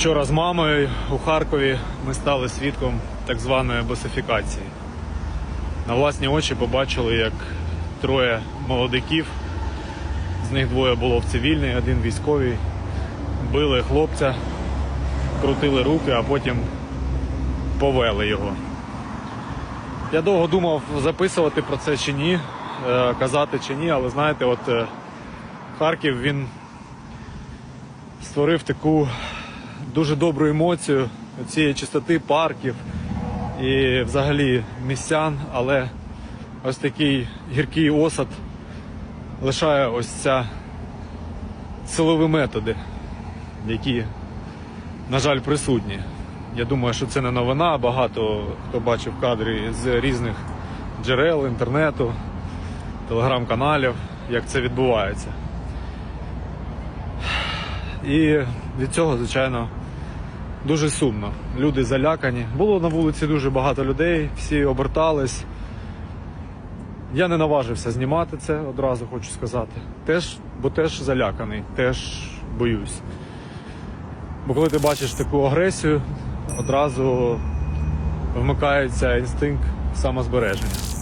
Вчора з мамою у Харкові ми стали свідком так званої босифікації. На власні очі побачили, як троє молодиків, з них двоє було в цивільній, один військовий, били хлопця, крутили руки, а потім повели його. Я довго думав записувати про це чи ні, е, казати чи ні, але знаєте, от е, Харків він створив таку дуже добру емоцію цієї чистоти парків і взагалі містян, але ось такий гіркий осад лишає ось ця силові методи, які, на жаль, присутні. Я думаю, що це не новина. Багато хто бачив кадри з різних джерел, інтернету, телеграм-каналів, як це відбувається. І від цього, звичайно, дуже сумно. Люди залякані. Було на вулиці дуже багато людей, всі обертались. Я не наважився знімати це, одразу хочу сказати. Теж, бо теж заляканий, теж боюсь. Бо коли ти бачиш таку агресію, одразу вмикається інстинкт самозбереження.